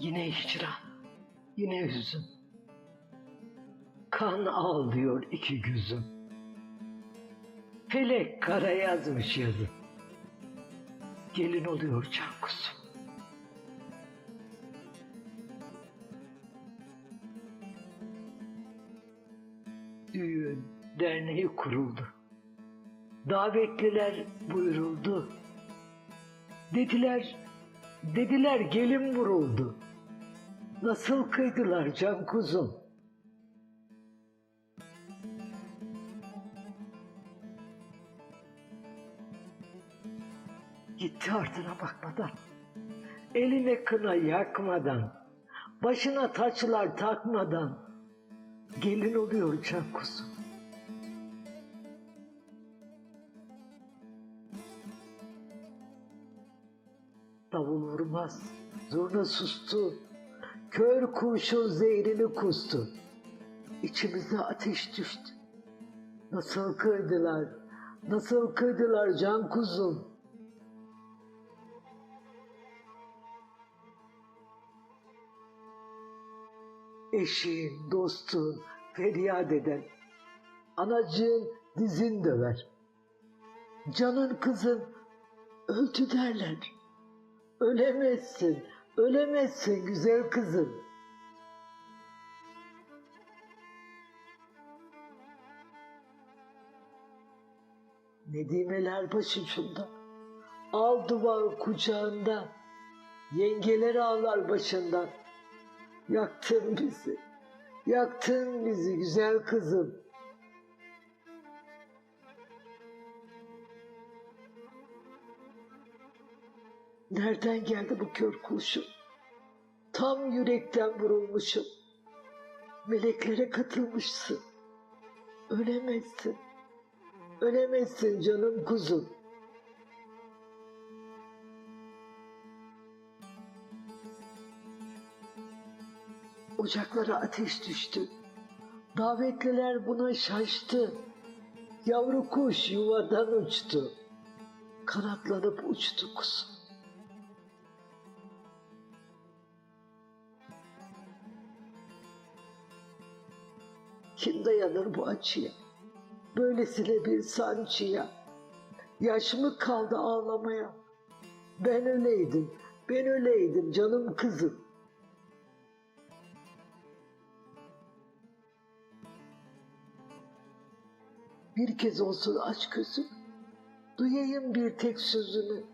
Yine hicran, yine hüzün. Kan ağlıyor iki gözüm. Felek kara yazmış yazı. Gelin oluyor can kuzum. Düğün, derneği kuruldu. Davetliler buyuruldu. Dediler, dediler gelin vuruldu. Nasıl kıydılar can kuzum? Gitti ardına bakmadan, eline kına yakmadan, başına taçlar takmadan, gelin oluyor can kuzum. Davul vurmaz, zurna sustu, kör kurşun zehrini kustu. İçimize ateş düştü. Nasıl kıydılar, nasıl kıydılar can kuzum. Eşin, dostun, feryat eden, anacığın dizin döver. Canın kızın öldü derler. Ölemezsin, ölemezsin güzel kızım. Nedimeler başucunda, al duvar kucağında, yengeler ağlar başından. Yaktın bizi, yaktın bizi güzel kızım. Nereden geldi bu kör kurşun? Tam yürekten vurulmuşum. Meleklere katılmışsın. Ölemezsin. Ölemezsin canım kuzum. Ocaklara ateş düştü. Davetliler buna şaştı. Yavru kuş yuvadan uçtu. Kanatlanıp uçtu kuzum. Kim dayanır bu acıya? Böylesine bir sancıya. Yaş mı kaldı ağlamaya? Ben öleydim, ben öleydim canım kızım. Bir kez olsun aç gözüm, duyayım bir tek sözünü,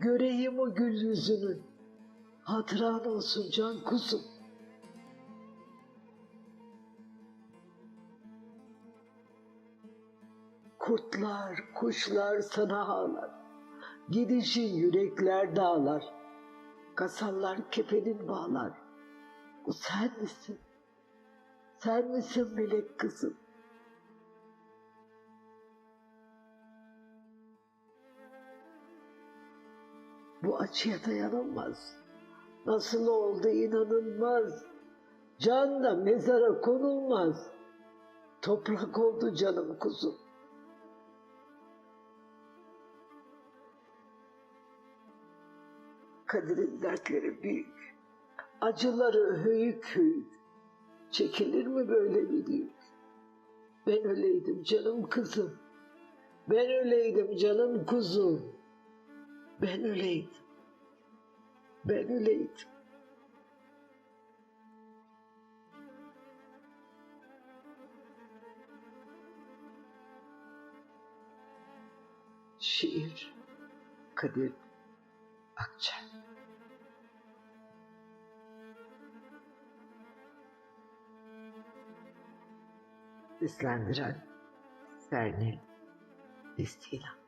göreyim o gül yüzünü, hatıran olsun can kuzum. Kurtlar, kuşlar sana ağlar. Gidişin yürekler dağlar. Kasallar kefenin bağlar. Bu sen misin? Sen misin melek kızım? Bu acıya dayanılmaz. Nasıl oldu inanılmaz. Can da mezara konulmaz. Toprak oldu canım kuzum. Kadir'in dertleri büyük. Acıları höyük höyük. Çekilir mi böyle bir yük? Ben öyleydim canım kızım. Ben öyleydim canım kuzum. Ben öyleydim. Ben öyleydim. Şiir Kadir Akçay Seslendiren Serni İstilan